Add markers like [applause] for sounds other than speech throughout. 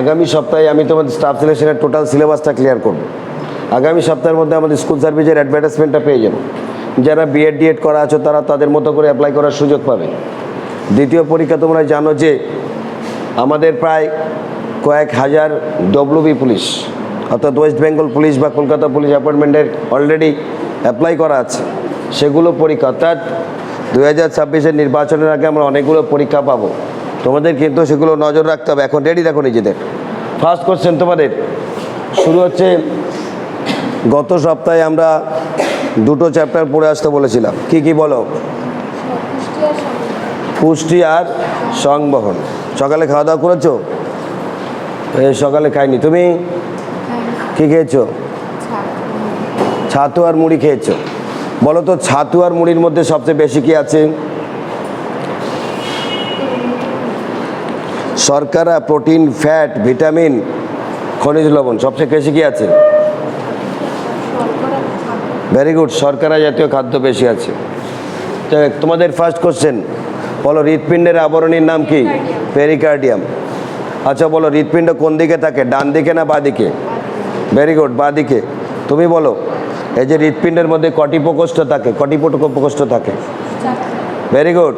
আগামী সপ্তাহে আমি তোমাদের স্টাফ সিলেকশনের টোটাল সিলেবাসটা ক্লিয়ার করব। আগামী সপ্তাহের মধ্যে আমাদের স্কুল সার্ভিসের অ্যাডভার্টাইজমেন্টটা পেয়ে যাব। যারা বিএড ডিএড করা আছে, তারা তাদের মতো করে অ্যাপ্লাই করার সুযোগ পাবে। দ্বিতীয় পরীক্ষা তোমরা জানো যে আমাদের প্রায় কয়েক হাজার ডব্লুবি পুলিশ, অর্থাৎ ওয়েস্ট বেঙ্গল পুলিশ বা কলকাতা পুলিশ অ্যাপয়েন্টমেন্টের অলরেডি অ্যাপ্লাই করা আছে। সেগুলো পরীক্ষা, অর্থাৎ দু হাজার ছাব্বিশের নির্বাচনের আগে আমরা অনেকগুলো পরীক্ষা পাবো। তোমাদের কিন্তু সেগুলো নজর রাখতে হবে। এখন রেডি রাখো নিজেদের। ফার্স্ট কোশ্চেন তোমাদের। শুরু হচ্ছে, গত সপ্তাহে আমরা দুটো চ্যাপ্টার পড়ে আসতে বলেছিলাম। কি কি বলো? পুষ্টি আর সংবহন। সকালে খাওয়া দাওয়া করেছ সকালে খাইনি। তুমি? কি খেয়েছো? ছাতু আর মুড়ি খেয়েছো। বলো তো, ছাতু আর মুড়ির মধ্যে সবচেয়ে বেশি কি আছে? শর্করা প্রোটিন ফ্যাট ভিটামিন খনিজ লবণ সবচেয়ে বেশি কি আছে? ভেরি গুড শর্করা জাতীয় খাদ্য বেশি আছে। তো তোমাদের ফার্স্ট কোশ্চেন বলো হৃৎপিণ্ডের আবরণীর নাম কি? পেরিকার্ডিয়াম আচ্ছা বলো হৃৎপিণ্ড কোন দিকে থাকে ডান দিকে না বাঁ দিকে? ভেরি গুড বাঁ দিকে। তুমি বলো এই যে হৃৎপিণ্ডের মধ্যে কটি প্রকোষ্ঠ থাকে কটি প্রকোষ্ঠ থাকে ভেরি গুড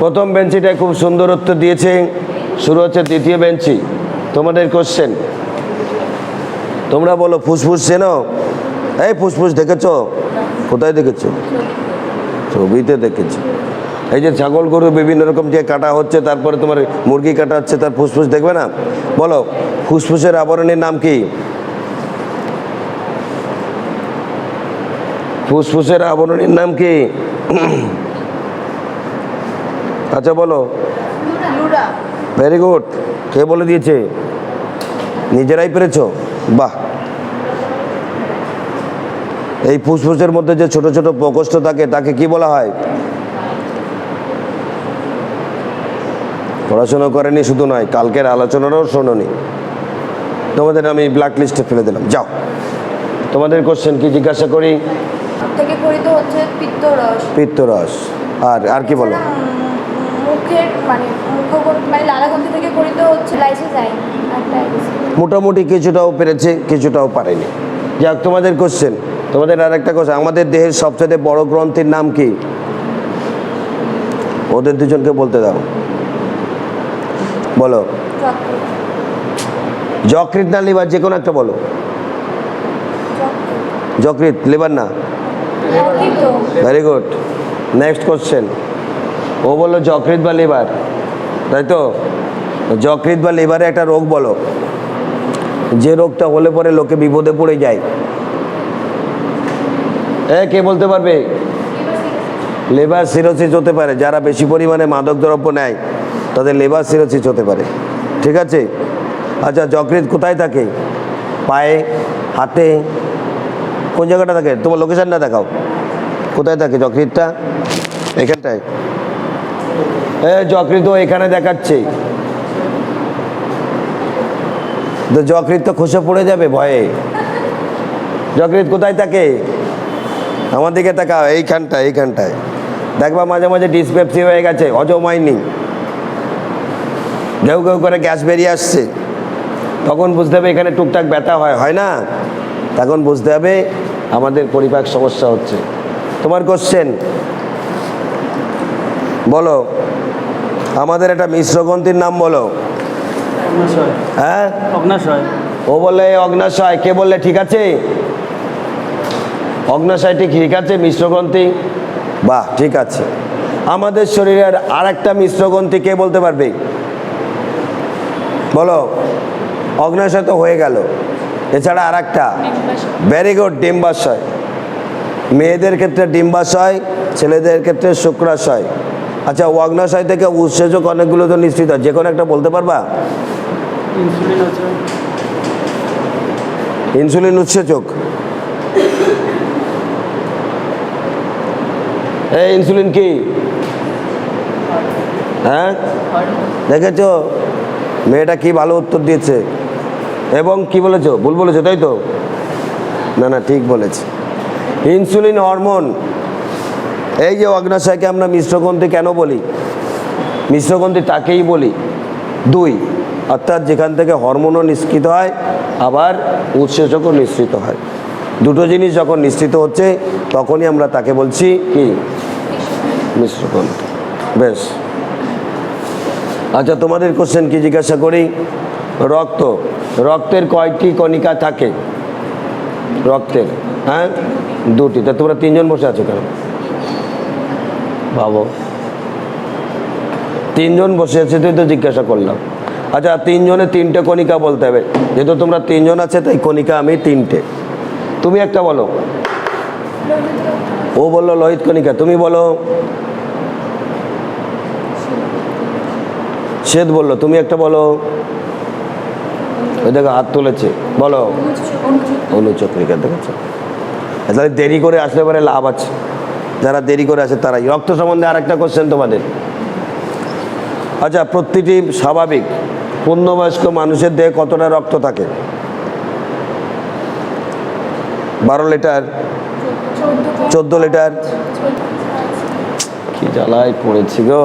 প্রথম বেঞ্চিটায় খুব সুন্দর উত্তর দিয়েছে শুরু হচ্ছে দ্বিতীয় বেঞ্চি। তোমাদের কোশ্চেন তোমরা বলো, ফুসফুস চেনো? এই ফুসফুস দেখেছ? কোথায় দেখেছ? ছবিতে দেখেছি। এই যে ছাগল গরু বিভিন্ন রকম যে কাটা হচ্ছে, তারপরে তোমার মুরগি কাটা হচ্ছে, তার ফুসফুস দেখবে না? বলো, ফুসফুসের আবরণের নাম কি? ফুসফুসের আবরণের নাম কি? আচ্ছা বলো। ভেরি গুড কে বলে দিয়েছে? নিজেরাই পেরেছ? বাহ। এই ফুসফুসের মধ্যে যে ছোট ছোট প্রকোষ্ঠ থাকে তাকে কি বলা হয়? পড়াশোনা করেনি শুধু নয় কালকের আলোচনারও শোনোনি। তোমাদের আমি ব্ল্যাক লিস্টে ফেলে দিলাম। যাও। তোমাদের কোশ্চেন কি জিজ্ঞাসা করি? পিত্তরস। পিত্তরস। আর আর কি বলো? মুখের মানে মানে লালাগ্রন্থি থেকে হচ্ছে আর ডায়াবেটিস মোটামুটি কিছুটাও পেরেছে কিছুটাও পারেনি। যাক তোমাদের কোশ্চেন তোমাদের আর একটা কোশ্চেন আমাদের দেহের সবচেয়ে বড় গ্রন্থির নাম কি? ওদের দুজনকে বলতে দাও। বলো। যকৃত না লিভার যে কোনো একটা বলো। যকৃত লিভার না? ভেরি গুড নেক্সট কোশ্চেন ও বলল যকৃত বা লিভার? তাই তো? যকৃত বা লিভারে একটা রোগ বলো। যে রোগটা হলে পরে লোকে বিপদে পড়ে যায়। এ, কে বলতে পারবে? লেবার সিরোসিস হতে পারে। যারা বেশি পরিমাণে মাদক দ্রব্য নেয়, তাদের লেবার সিরোসিস হতে পারে। ঠিক আছে? আচ্ছা যকৃত কোথায় থাকে? পায়ে, হাতে? কোন জায়গাটা থাকে? তোমার লোকেশনটা দেখাও। কোথায় থাকে যকৃতটা এখানটায়। যকৃত এখানে দেখাচ্ছে। তো যকৃত তো খসে পড়ে যাবে ভয়ে। যকৃত কোথায় থাকে? আমার দিকে তাকাও, এইখানটায় এইখানটায়। দেখবা মাঝে মাঝে ডিসপেপসি হয়ে গেছে, হজম হয়নি। ঘেউ ঘেউ করে গ্যাস বেরিয়ে আসছে। তখন বুঝতে হবে এখানে টুকটাক ব্যথা হয় হয় না? তখন বুঝতে হবে আমাদের পরিপাক সমস্যা হচ্ছে। তোমার কোশ্চেন বলো। আমাদের একটা মিশ্রগ্রন্থির নাম বলো। হ্যাঁ? অগ্নাশয়। ও বলে অগ্নাশয়। কে বললে ঠিক আছে? অগ্নাশয়টি ঠিক আছে মিশ্রগ্রন্থি? বাহ ঠিক আছে। আমাদের শরীরের আর একটা মিশ্রগ্রন্থি কে বলতে পারবে? বলো। অগ্নাশয় তো হয়ে গেল। এছাড়া আর একটা ভেরি গুড ডিম্বাশয়। মেয়েদের ক্ষেত্রে ডিম্বাশয় ছেলেদের ক্ষেত্রে শুক্রাশয়। আচ্ছা অগ্নাশয় থেকে উৎসেচক অনেকগুলো তো নিশ্চিত যে কোনো একটা বলতে পারবা? ইনসুলিন উৎসেচক। এই ইনসুলিন কি? হ্যাঁ? দেখেছ? মেয়েটা কি ভালো উত্তর দিয়েছে? এবং কি বলেছ? ভুল বলেছ তাই তো? না না ঠিক বলেছে। Insulin hormone. এই যে অগ্নাশয়কে আমরা মিশ্রগ্রন্থি কেন বলি? মিশ্রগ্রন্থি তাকেই বলি। দুই, অর্থাৎ যেখান থেকে হরমোনও নিষ্কৃত হয়, আবার উৎসেচকও নিঃসৃত হয়। দুটো জিনিস যখন নিশ্চিত হচ্ছে, তখনই আমরা তাকে বলছি কি? মিশ্রকণ বেশ। আচ্ছা তোমাদের কোশ্চেন কি জিজ্ঞাসা করি? রক্ত। রক্তের কয়টি কণিকা থাকে? রক্তের হ্যাঁ? দুটি। তা তোমরা তিনজন বসে আছো কেন? ভাবো। তিনজন বসে আছে, তুই তো জিজ্ঞাসা করলাম। আচ্ছা তিনজনে তিনটে কণিকা বলতে হবে। যেহেতু তোমরা তিনজন আছে, তাই কণিকা আমি তিনটে। তুমি একটা বলো। ও বলল লোহিত কণিকা, তুমি বলো। শ্বেত বলল, তুমি একটা বলো। ওই দেখো, হাত তুলেছে। বলো। অনুচক্রিকা দেখেছ? তাহলে দেরি করে আসলে পরে লাভ আছে। যারা দেরি করে আছে তারাই। রক্ত সম্বন্ধে আর একটা কোশ্চেন তোমাদের। আচ্ছা প্রতিটি স্বাভাবিক পূর্ণবয়স্ক মানুষের দেহে কতটা রক্ত থাকে? বারো লিটার, চোদ্দ লিটার। কি জ্বালায় পড়েছি গো।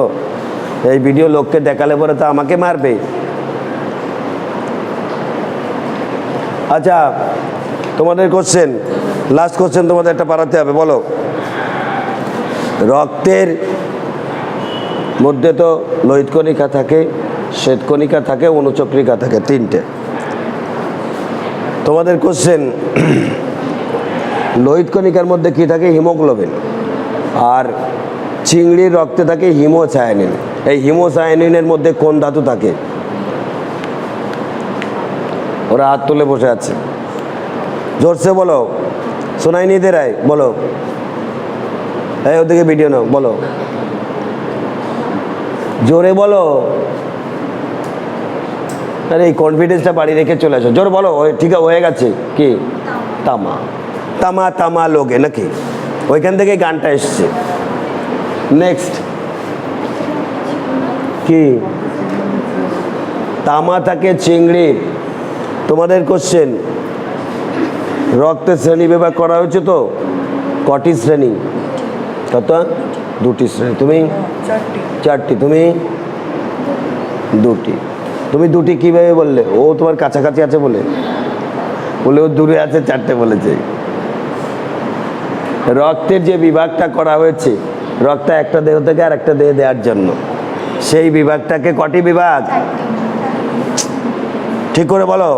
এই ভিডিও লোককে দেখালে পরে তো আমাকে মারবে। আচ্ছা তোমাদের কোশ্চেন লাস্ট কোশ্চেন তোমাদের একটা পাঠাতে হবে, বলো। রক্তের মধ্যে তো লোহিত কণিকা থাকে, শ্বেত কণিকা থাকে, অনুচক্রিকা থাকে, তিনটে। তোমাদের কোশ্চেন লোহিত কণিকার মধ্যে কি থাকে? হিমোগ্লোবিন। আর চিংড়ির রক্তে থাকে হিমোসায়ানিন। এই হিমোসায়ানিনের মধ্যে কোন ধাতু থাকে? ওরা হাত তুলে বসে আছে। জোরসে বলো। শোনাই নি রায় বলো। এই ওদিকে ভিডিও নাও, বলো। জোরে বলো। আরে, এই কনফিডেন্সটা বাড়ি রেখে চলে আসো। জোর বলো ঠিক হয়ে গেছে। কি? তামা। তামা তামা লোকে নাকি? ওইখান থেকে গানটা এসছে। নেক্সট কি? তামা থাকে চিংড়ি। তোমাদের কোশ্চেন রক্তের শ্রেণি বিভাগ করা হয়েছে তো? কটি শ্রেণি? কত দুটি শ্রেণি। তুমি চারটি। তুমি দুটি। তুমি দুটি কীভাবে বললে? ও তোমার কাছাকাছি আছে বলে। বলে ও দূরে আছে চারটে বলেছে। রক্তের যে বিভাগটা করা হয়েছে রক্ত একটা দেহ থেকে আর একটা দেহে দেওয়ার জন্য। সেই বিভাগটাকে কটি বিভাগ? ঠিক করে বলো।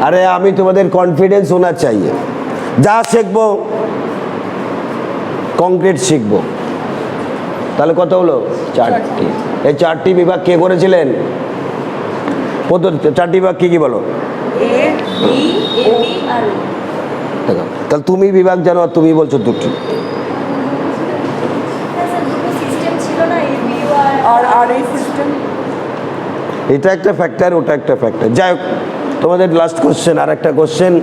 আরে আমি তোমাদের কনফিডেন্স হোনা চাই। যা শিখব কংক্রিট শিখব। তাহলে কত হলো? চারটি। এই চারটি বিভাগ কে করেছিলেন? পদ্ধতি চারটি বিভাগ কি কি বলো? দেখো, তাহলে তুমি বিভাগ জানো আর তুমি বলছো দুটি। সিস্টেম ছিল না এবি আর আর এই সিস্টেম এটা একটা ফ্যাক্টর ওটা একটা ফ্যাক্টর যাই হোক তোমাদের লাস্ট কোশ্চেন আর একটা কোশ্চেন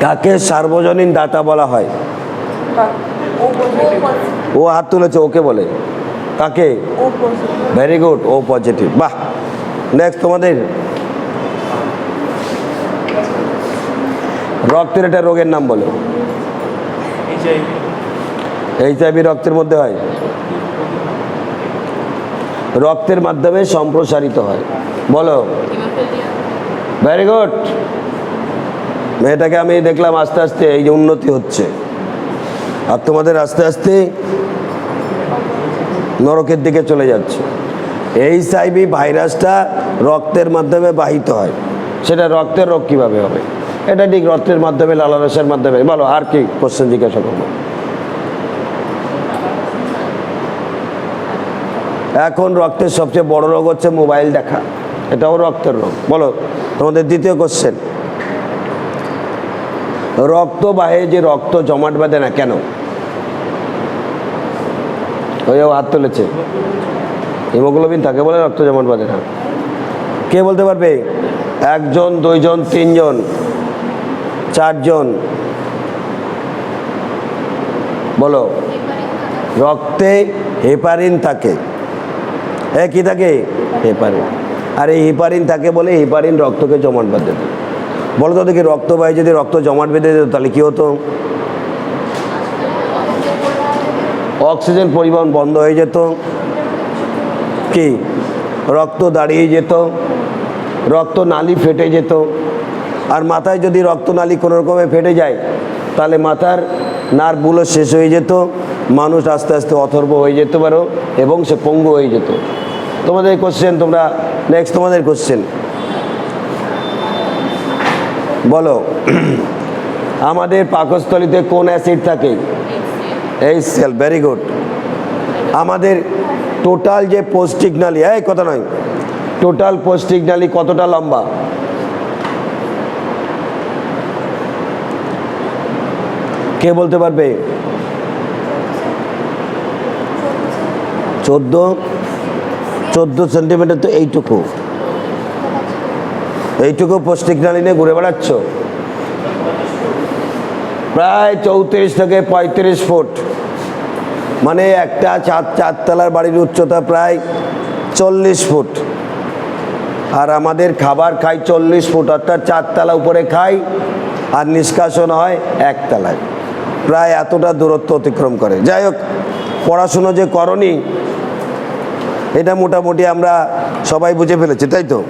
কাকে সার্বজনীন দাতা বলা হয়? ও হাত তুলেছে ওকে বলে। কাকে? ভেরি গুড ও পজিটিভ বাহ নেক্সট তোমাদের। রক্তের একটা রোগের নাম বলো। এইচআইভি রক্তের মধ্যে হয়? রক্তের মাধ্যমে সম্প্রসারিত হয়। বলো। ভেরি গুড মেয়েটাকে আমি দেখলাম আস্তে আস্তে এই যে উন্নতি হচ্ছে। আর তোমাদের আস্তে আস্তে নরকের দিকে চলে যাচ্ছে। এইচ আইভি ভাইরাসটা রক্তের মাধ্যমে বাহিত হয়। সেটা রক্তের রোগ কীভাবে হবে? এটা ঠিক রক্তের মাধ্যমে লালারসের মাধ্যমে। বলো, আর কি কোশ্চেন জিজ্ঞাসা করব? এখন রক্তের সবচেয়ে বড় রোগ হচ্ছে মোবাইল দেখা। এটাও রক্তের রোগ। বলো, তোমাদের দ্বিতীয় কোশ্চেন রক্ত বাহে যে রক্ত জমাট বাঁধে না কেন? ওই ও হাত তুলেছে। হিমোগ্লোবিন থাকে বলে রক্ত জমাট বাঁধে না। কে বলতে পারবে? একজন, দুইজন, তিনজন, চারজন। বলো। রক্তে হেপারিন থাকে। এ কি থাকে? হেপারিন। আর এই হেপারিন থাকে বলে হেপারিন রক্তকে জমাট বাঁধে। বলো তো দেখি রক্তবাহী যদি রক্ত জমাট বেঁধে দিত, তাহলে কী হতো? অক্সিজেন পরিবহন বন্ধ হয়ে যেত। কি? রক্ত দাঁড়িয়ে যেত। রক্ত নালি ফেটে যেত। আর মাথায় যদি রক্তনালী কোনো রকমে ফেটে যায়, তাহলে মাথার নার্ভগুলো শেষ হয়ে যেত। মানুষ আস্তে আস্তে অথর্ব হয়ে যেতে পারো, এবং সে পঙ্গু হয়ে যেত। তোমাদের কোশ্চেন তোমরা নেক্সট তোমাদের কোশ্চেন বলো, [clears throat] আমাদের পাকস্থলিতে কোন অ্যাসিড থাকে? এই সেল ভেরি গুড আমাদের টোটাল যে পৌষ্টিক নালী, এই কথা নয় টোটাল পৌষ্টিক নালী কতটা লম্বা? কে বলতে পারবে? চোদ্দ, চোদ্দ সেন্টিমিটার তো এইটুকু। এইটুকু পৌষ্টিক নালী নিয়ে ঘুরে বেড়াচ্ছ? প্রায় চৌত্রিশ থেকে পঁয়ত্রিশ ফুট। মানে একটা চার চারতলার বাড়ির উচ্চতা প্রায় চল্লিশ ফুট। আর আমাদের খাবার খাই চল্লিশ ফুট, অর্থাৎ চারতলা উপরে খাই, আর নিষ্কাশন হয় একতলায়। প্রায় এতটা দূরত্ব অতিক্রম করে। যাই হোক, পড়াশুনো যে করনি, এটা মোটামুটি আমরা সবাই বুঝে ফেলেছি, তাই তো?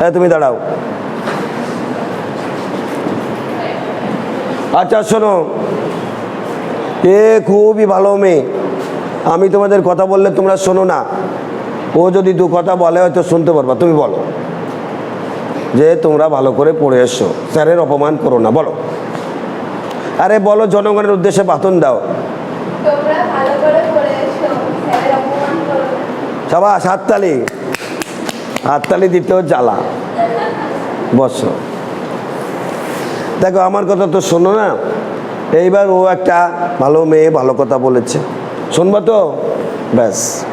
হ্যাঁ তুমি দাঁড়াও। আচ্ছা শোনো। এ খুবই ভালো মেয়ে। আমি তোমাদের কথা বললে তোমরা শোনো না। ও যদি দু কথা বলে হয়তো শুনতে পারবা। তুমি বলো। যে তোমরা ভালো করে পড়ে এসো। স্যারের অপমান করো না বলো। আরে বলো জনগণের উদ্দেশ্যে বাতন দাও। তোমরা ভালো হাততালি দিতেও জ্বালা। বসো। দেখো, আমার কথা তো শোনো না। এইবার ও একটা ভালো মেয়ে, ভালো কথা বলেছে। শুনবা তো? ব্যাস।